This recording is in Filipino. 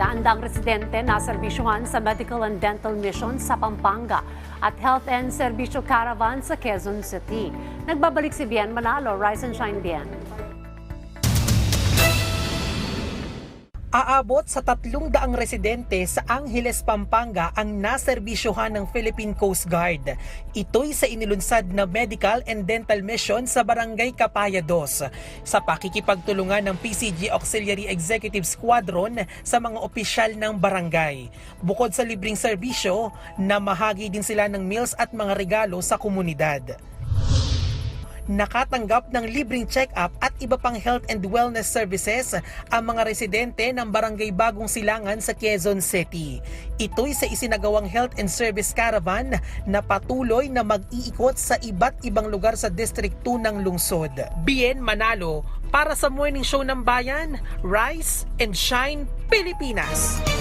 Daan-daang residente na serbisyuhan sa Medical and Dental Mission sa Pampanga at Health and Serbisyo Caravan sa Quezon City. Nagbabalik si Bien Manalo. Rise and shine, Bien. Aabot sa tatlong daang residente sa Angeles, Pampanga ang naserbisyohan ng Philippine Coast Guard. Ito'y sa inilunsad na Medical and Dental Mission sa Barangay Kapaya 2 sa pakikipagtulungan ng PCG Auxiliary Executive Squadron sa mga opisyal ng barangay. Bukod sa libreng serbisyo, namahagi din sila ng meals at mga regalo sa komunidad nakatanggap ng libreng check-up at iba pang health and wellness services ang mga residente ng Barangay Bagong Silangan sa Quezon City. Ito'y sa isinagawang health and service caravan na patuloy na mag-iikot sa iba't ibang lugar sa District 2 ng lungsod. Bien Manalo para sa Morning Show ng Bayan, Rise and Shine Pilipinas!